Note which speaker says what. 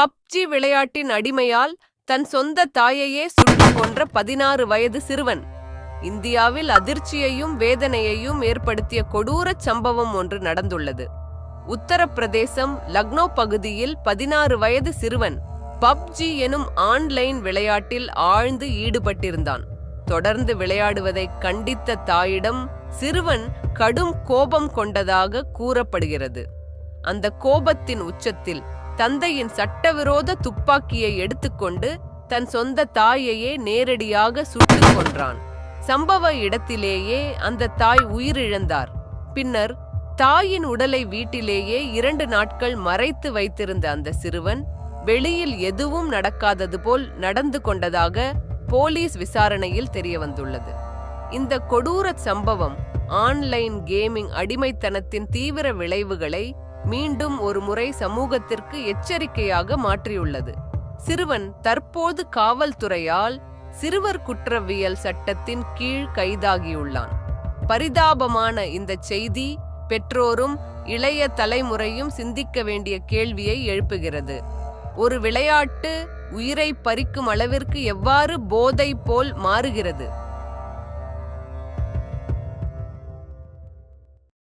Speaker 1: PUBG விளையாட்டின் அடிமையால் தன் சொந்த தாயையே சுட்டுக் கொன்ற பதினாறு வயது சிறுவன். இந்தியாவில் அதிர்ச்சியையும் வேதனையையும் ஏற்படுத்திய கொடூரச் சம்பவம் ஒன்று நடந்துள்ளது. உத்தரப்பிரதேசம் லக்னோ பகுதியில் பதினாறு வயது சிறுவன் பப்ஜி எனும் ஆன்லைன் விளையாட்டில் ஆழ்ந்து ஈடுபட்டிருந்தான். தொடர்ந்து விளையாடுவதை கண்டித்த தாயிடம் சிறுவன் கடும் கோபம் கொண்டதாக கூறப்படுகிறது. அந்த கோபத்தின் உச்சத்தில் தந்தையின் சட்டவிரோத துப்பாக்கியை எடுத்துக்கொண்டு தன் சொந்த தாயையே நேரடியாக சுட்டுக் கொன்றான். சம்பவ இடத்திலேயே அந்த தாய் உயிரிழந்தார். பின்னர் தாயின் உடலை வீட்டிலேயே இரண்டு நாட்கள் மறைத்து வைத்திருந்த அந்த சிறுவன் வெளியில் எதுவும் நடக்காதது போல் நடந்து கொண்டதாக போலீஸ் விசாரணையில் தெரியவந்துள்ளது. இந்த கொடூர சம்பவம் ஆன்லைன் கேமிங் அடிமைத்தனத்தின் தீவிர விளைவுகளை மீண்டும் ஒரு முறை சமூகத்திற்கு எச்சரிக்கையாக மாற்றியுள்ளது. சிறுவன் தற்போது காவல்துறையால் சிறுவர் குற்றவியல் சட்டத்தின் கீழ் கைதாகியுள்ளான். பரிதாபமான இந்த செய்தி பெற்றோரும் இளைய தலைமுறையும் சிந்திக்க வேண்டிய கேள்வியை எழுப்புகிறது. ஒரு விளையாட்டு உயிரை பறிக்கும் அளவிற்கு எவ்வாறு போதை போல் மாறுகிறது?